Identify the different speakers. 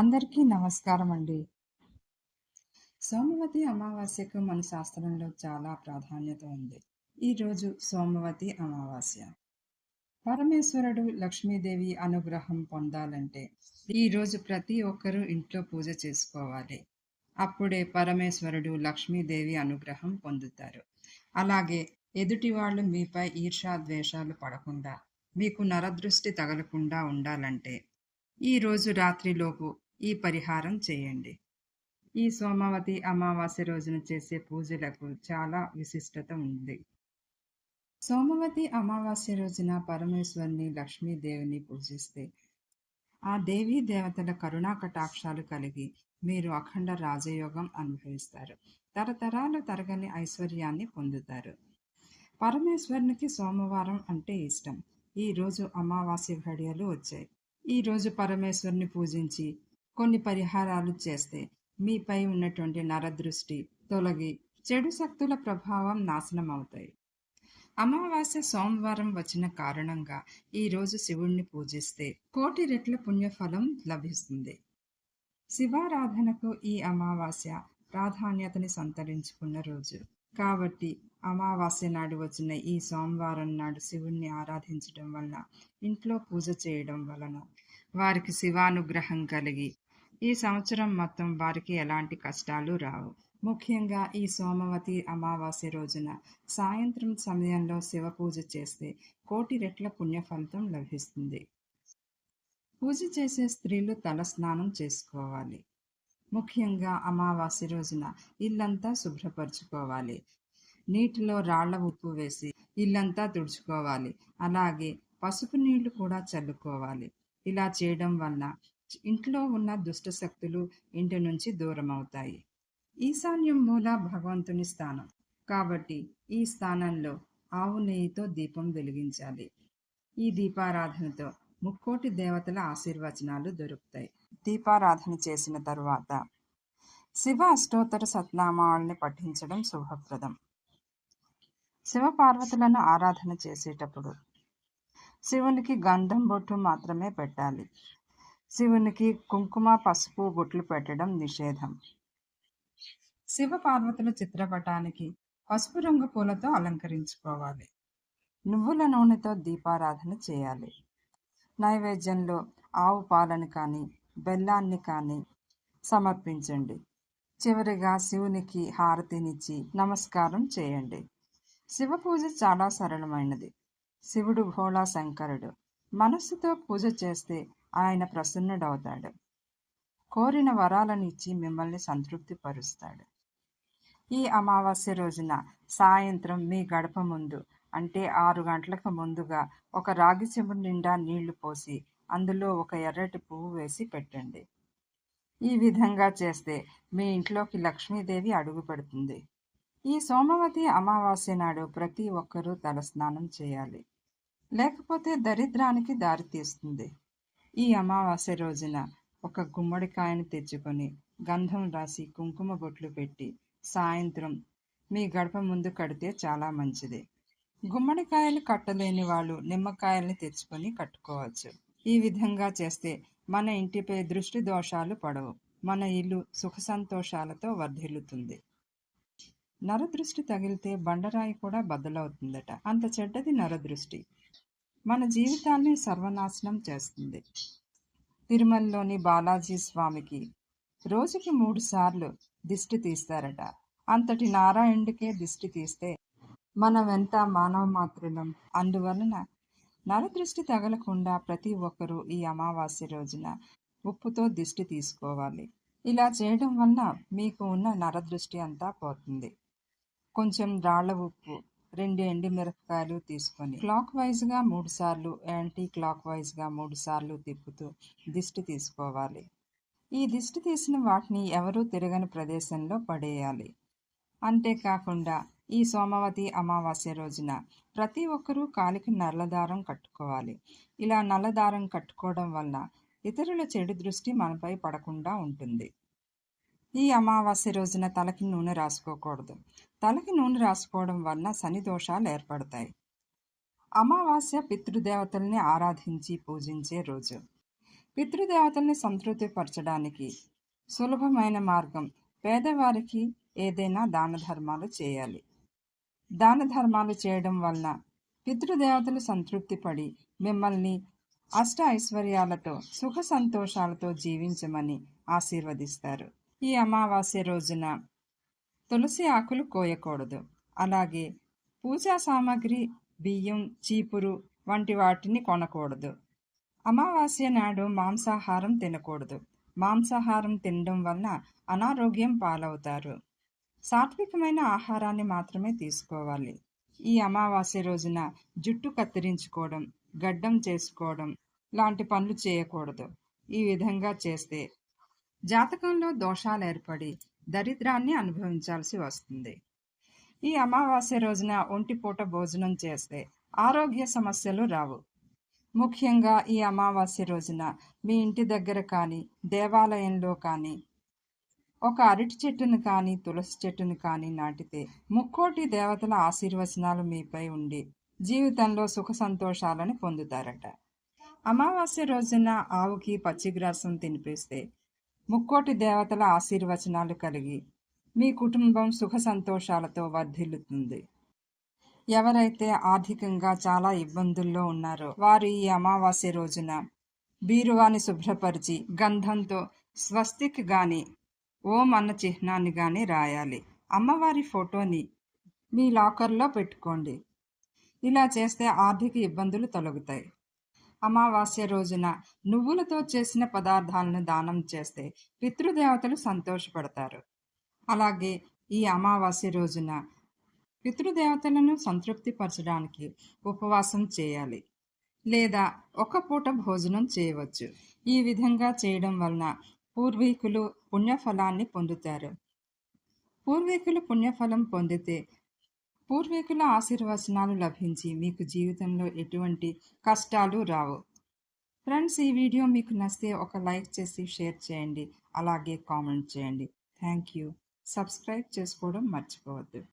Speaker 1: అందరికీ నమస్కారం అండి. సోమవతి అమావాస్యకు మన శాస్త్రంలో చాలా ప్రాధాన్యత ఉంది. ఈరోజు సోమవతి అమావాస్య. పరమేశ్వరుడు, లక్ష్మీదేవి అనుగ్రహం పొందాలంటే ఈరోజు ప్రతి ఒక్కరూ ఇంట్లో పూజ చేసుకోవాలి. అప్పుడే పరమేశ్వరుడు, లక్ష్మీదేవి అనుగ్రహం పొందుతారు. అలాగే ఎదుటి వాళ్ళు మీపై ఈర్షా ద్వేషాలు పడకుండా, మీకు నరదృష్టి తగలకుండా ఉండాలంటే ఈరోజు రాత్రిలోపు ఈ పరిహారం చేయండి. ఈ సోమవతి అమావాస్య రోజున చేసే పూజలకు చాలా విశిష్టత ఉంది. సోమవతి అమావాస్య రోజున పరమేశ్వరుని లక్ష్మీదేవిని పూజిస్తే ఆ దేవీ దేవతల కరుణా కటాక్షాలు కలిగి మీరు అఖండ రాజయోగం అనుభవిస్తారు. తరతరాలు తరగని ఐశ్వర్యాన్ని పొందుతారు. పరమేశ్వరునికి సోమవారం అంటే ఇష్టం. ఈరోజు అమావాస్య ఘడియలు వచ్చాయి. ఈరోజు పరమేశ్వరుని పూజించి కొన్ని పరిహారాలు చేస్తే మీపై ఉన్నటువంటి నరదృష్టి తొలగి చెడు శక్తుల ప్రభావం నాశనం అవుతాయి. అమావాస్య సోమవారం వచ్చిన కారణంగా ఈరోజు శివుణ్ణి పూజిస్తే కోటి రెట్ల పుణ్యఫలం లభిస్తుంది. శివారాధనకు ఈ అమావాస్య ప్రాధాన్యతని సంతరించుకున్న రోజు. కాబట్టి అమావాస్య నాడు వచ్చిన ఈ సోమవారం నాడు శివుణ్ణి ఆరాధించడం వలన ఇంట్లో పూజ చేయడం వలన వారికి శివానుగ్రహం కలిగి ఈ సంవత్సరం మొత్తం వారికి ఎలాంటి కష్టాలు రావు. ముఖ్యంగా ఈ సోమవతి అమావాస్య రోజున సాయంత్రం సమయంలో శివ పూజ చేస్తే కోటి రెట్ల పుణ్యఫలితం లభిస్తుంది. పూజ చేసే స్త్రీలు తల స్నానం చేసుకోవాలి. ముఖ్యంగా అమావాస్య రోజున ఇల్లంతా శుభ్రపరచుకోవాలి. నీటిలో రాళ్ళ ఉప్పు వేసి ఇల్లంతా తుడుచుకోవాలి. అలాగే పసుపు నీళ్ళు కూడా చల్లుకోవాలి. ఇలా చేయడం వల్ల ఇంట్లో ఉన్న దుష్ట శక్తులు ఇంటి నుంచి దూరం అవుతాయి ఈశాన్యం మూల భగవంతుని స్థానం. కాబట్టి ఈ స్థానంలో ఆవు నెయ్యితో దీపం వెలిగించాలి. ఈ దీపారాధనతో ముక్కోటి దేవతల ఆశీర్వచనాలు దొరుకుతాయి. దీపారాధన చేసిన తరువాత శివ అష్టోత్తర సత్నామాలని పఠించడం శుభప్రదం. శివ పార్వతులను ఆరాధన చేసేటప్పుడు శివునికి గంధం బొట్టు మాత్రమే పెట్టాలి. శివునికి కుంకుమ పసుపు బొట్లు పెట్టడం నిషేధం. శివ పార్వతుల చిత్రపటానికి పసుపు రంగు పూలతో అలంకరించుకోవాలి. నువ్వుల నూనెతో దీపారాధన చేయాలి. నైవేద్యంలో ఆవు పాలను కానీ బెల్లాన్ని కానీ సమర్పించండి. చివరిగా శివునికి హారతినిచ్చి నమస్కారం చేయండి. శివ పూజ చాలా సరళమైనది. శివుడు భోళా శంకరుడు. మనస్సుతో పూజ చేస్తే ఆయన ప్రసన్నుడవుతాడు. కోరిన వరాలను ఇచ్చి మిమ్మల్ని సంతృప్తి పరుస్తాడు ఈ అమావాస్య రోజున సాయంత్రం మీ గడప ముందు అంటే ఆరు గంటలకు ముందుగా ఒక రాగి చెంబు నిండా నీళ్ళు పోసి అందులో ఒక ఎర్రటి పువ్వు వేసి పెట్టండి. ఈ విధంగా చేస్తే మీ ఇంట్లోకి లక్ష్మీదేవి అడుగు పెడుతుంది. ఈ సోమవతి అమావాస్య నాడు ప్రతి ఒక్కరూ తలస్నానం చేయాలి. లేకపోతే దరిద్రానికి దారితీస్తుంది. ఈ అమావాస్య రోజున ఒక గుమ్మడికాయను తెచ్చుకొని గంధం రాసి కుంకుమ బొట్లు పెట్టి సాయంత్రం మీ గడప ముందు కడితే చాలా మంచిది. గుమ్మడికాయలు కట్టలేని వాళ్ళు నిమ్మకాయల్ని తెచ్చుకొని కట్టుకోవచ్చు. ఈ విధంగా చేస్తే మన ఇంటిపై దృష్టి దోషాలు పడవు. మన ఇల్లు సుఖ సంతోషాలతో వర్ధిల్లుతుంది. నరదృష్టి తగిలితే బండరాయి కూడా బద్దలవుతుందట. అంత చెడ్డది నరదృష్టి. మన జీవితాన్ని సర్వనాశనం చేస్తుంది. తిరుమలలోని బాలాజీ స్వామికి రోజుకి మూడు సార్లు దిష్టి తీస్తారట. అంతటి నారాయణుడికే దిష్టి తీస్తే మనం ఎంత మానవ మాత్రులం. అందువలన నరదృష్టి తగలకుండా ప్రతి ఒక్కరూ ఈ అమావాస్య రోజున ఉప్పుతో దిష్టి తీసుకోవాలి. ఇలా చేయడం వల్ల మీకు ఉన్న నరదృష్టి అంతా పోతుంది. కొంచెం రాళ్ళ ఉప్పు రెండు ఎండుమిరపకాయలు తీసుకొని క్లాక్ వైజ్గా మూడుసార్లు యాంటీ క్లాక్ వైజ్గా మూడుసార్లు తిప్పుతూ దిష్టి తీసుకోవాలి. ఈ దిష్టి తీసిన వాటిని ఎవరూ తిరగని ప్రదేశంలో పడేయాలి. అంతేకాకుండా ఈ సోమవతి అమావాస్య రోజున ప్రతి ఒక్కరూ కాలికి నల్లదారం కట్టుకోవాలి. ఇలా నల్లదారం కట్టుకోవడం వల్ల ఇతరుల చెడు దృష్టి మనపై పడకుండా ఉంటుంది. ఈ అమావాస్య రోజున తలకి నూనె రాసుకోకూడదు. తలకి నూనె రాసుకోవడం వలన శని దోషాలు ఏర్పడతాయి. అమావాస్య పితృదేవతల్ని ఆరాధించి పూజించే రోజు. పితృదేవతల్ని సంతృప్తిపరచడానికి సులభమైన మార్గం పేదవారికి ఏదైనా దాన ధర్మాలు చేయాలి. దాన ధర్మాలు చేయడం వలన పితృదేవతలు సంతృప్తి పడి మిమ్మల్ని అష్ట ఐశ్వర్యాలతో సుఖ సంతోషాలతో జీవించమని ఆశీర్వదిస్తారు. ఈ అమావాస్య రోజున తులసి ఆకులు కోయకూడదు. అలాగే పూజా సామాగ్రి బియ్యం చీపురు వంటి వాటిని కొనకూడదు. అమావాస్య నాడు మాంసాహారం తినకూడదు. మాంసాహారం తినడం వలన అనారోగ్యం పాలవుతారు. సాత్వికమైన ఆహారాన్ని మాత్రమే తీసుకోవాలి. ఈ అమావాస్య రోజున జుట్టు కత్తిరించుకోవడం గడ్డం చేసుకోవడం లాంటి పనులు చేయకూడదు. ఈ విధంగా చేస్తే జాతకంలో దోషాలు ఏర్పడి దరిద్రాన్ని అనుభవించాల్సి వస్తుంది. ఈ అమావాస్య రోజున ఒంటిపూట భోజనం చేస్తే ఆరోగ్య సమస్యలు రావు. ముఖ్యంగా ఈ అమావాస్య రోజున మీ ఇంటి దగ్గర కానీ దేవాలయంలో కానీ ఒక అరటి చెట్టును కానీ తులసి చెట్టును కానీ నాటితే ముక్కోటి దేవతల ఆశీర్వచనాలు మీపై ఉండి జీవితంలో సుఖ సంతోషాలను పొందుతారట. అమావాస్య రోజున ఆవుకి పచ్చిగ్రాసం తినిపిస్తే ముక్కోటి దేవతల ఆశీర్వచనాలు కలిగి మీ కుటుంబం సుఖ సంతోషాలతో వర్ధిల్లుతుంది. ఎవరైతే ఆర్థికంగా చాలా ఇబ్బందుల్లో ఉన్నారో వారు ఈ అమావాస్య రోజున బీరువాని శుభ్రపరిచి గంధంతో స్వస్తిక్ గాని ఓం అన్న చిహ్నాన్ని కానీ రాయాలి. అమ్మవారి ఫోటోని మీ లాకర్లో పెట్టుకోండి. ఇలా చేస్తే ఆర్థిక ఇబ్బందులు తొలగుతాయి. అమావాస్య రోజున నువ్వులతో చేసిన పదార్థాలను దానం చేస్తే పితృదేవతలు సంతోషపడతారు. అలాగే ఈ అమావాస్య రోజున పితృదేవతలను సంతృప్తిపరచడానికి ఉపవాసం చేయాలి లేదా ఒక పూట భోజనం చేయవచ్చు. ఈ విధంగా చేయడం వలన పూర్వీకులు పుణ్యఫలాన్ని పొందుతారు. పూర్వీకులు పుణ్యఫలం పొందితే పూర్వీకుల ఆశీర్వచనాలు లభించి మీకు జీవితంలో ఎటువంటి కష్టాలు రావు. ఫ్రెండ్స్ ఈ వీడియో మీకు నచ్చితే ఒక లైక్ చేసి షేర్ చేయండి. అలాగే కామెంట్ చేయండి. Thank you. సబ్స్క్రైబ్ చేసుకోవడం మర్చిపోవద్దు.